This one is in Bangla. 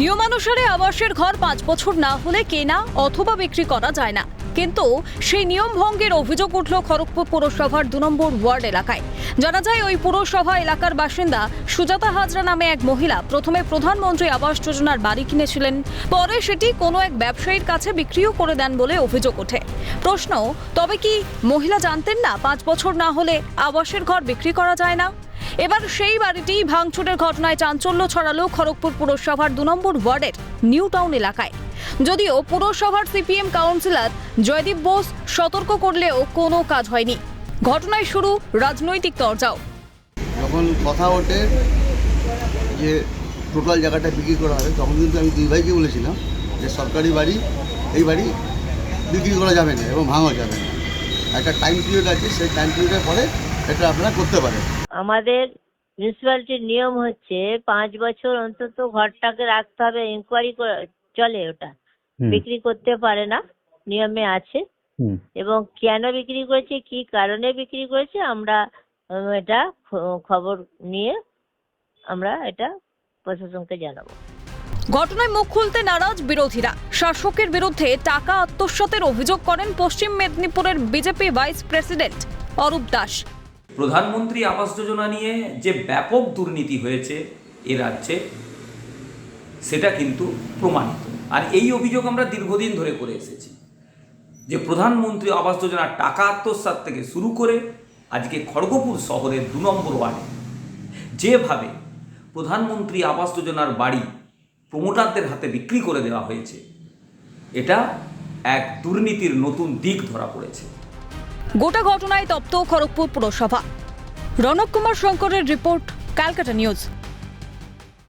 নিয়মানুসারে আবাসের ঘর পাঁচ বছর না হলে কেনা অথবা বিক্রি করা যায় না। কিন্তু সেই নিয়ম ভঙ্গের অভিযোগ উঠল খড়গপুর পুরসভার দু নম্বর ওয়ার্ড এলাকায়। জানা যায় ওই পুরসভা এলাকার বাসিন্দা সুজাতা হাজরা নামে এক মহিলা প্রথমে প্রধানমন্ত্রী আবাস যোজনার বাড়ি কিনেছিলেন, পরে সেটি কোনো এক ব্যবসায়ীর কাছে বিক্রিও করে দেন বলে অভিযোগ ওঠে। প্রশ্ন, তবে কি মহিলা জানতেন না পাঁচ বছর না হলে আবাসের ঘর বিক্রি করা যায় না? এবার সেই বাড়িটি ভাঙচুরের ঘটনায় চাঞ্চল্য ছড়ালো খড়গপুর পুরসভার দু নম্বর ওয়ার্ডের নিউ টাউন এলাকায়। যদিও পুরসভার সিপিএম কাউন্সিলর জয়দীপ বোস সতর্ক করলেও কোনো কাজ হয়নি। ঘটনায় শুরু রাজনৈতিক তরজাও। যখন কথা ওঠে যে টোটাল জায়গাটা বিক্রি করা হবে, তখন কিন্তু আমি দুই ভাইকে বলেছিলাম যে সরকারি বাড়ি, এই বাড়ি বিক্রি করা যাবে না এবং ভাঙা যাবে না। একটা টাইম পিরিয়ড আছে, সেই টাইম পিরিয়ডের পরে এটা আপনারা করতে পারেন। আমাদের মিউনিসিপ্যালিটির নিয়ম হচ্ছে পাঁচ বছর অন্তত ঘরটাকে রাখতে হবে ইনকোয়ারি চলে ওটা। বিক্রি করতে পারে না নিয়মে আছে। এবং কেন বিক্রি করেছে কি কারণে বিক্রি করেছে আমরা এটা খবর নিয়ে আমরা এটা প্রশাসনকে জানাব। ঘটনায় মুখ খুলতে নারাজ বিরোধীরা। শাসকের বিরুদ্ধে টাকা আত্মসাতের অভিযোগ করেন পশ্চিম মেদিনীপুরের BJP vice president Arup Das. প্রধানমন্ত্রী আবাস যোজনা নিয়ে যে ব্যাপক দুর্নীতি হয়েছে এ রাজ্যে, সেটা কিন্তু প্রমাণিত। আর এই অভিযোগ আমরা দীর্ঘদিন ধরে করে এসেছি যে প্রধানমন্ত্রী আবাস যোজনার টাকা আত্মসাত থেকে শুরু করে আজকে খড়গপুর শহরের দু নম্বর ওয়ার্ডে যেভাবে প্রধানমন্ত্রী আবাস যোজনার বাড়ি প্রমোটারদের হাতে বিক্রি করে দেওয়া হয়েছে, এটা এক দুর্নীতির নতুন দিক ধরা পড়েছে। গোটা ঘটনায় তপ্ত খড়গপুর পুরসভা। রণক কুমার শঙ্করের রিপোর্ট ক্যালকাটা নিউজ।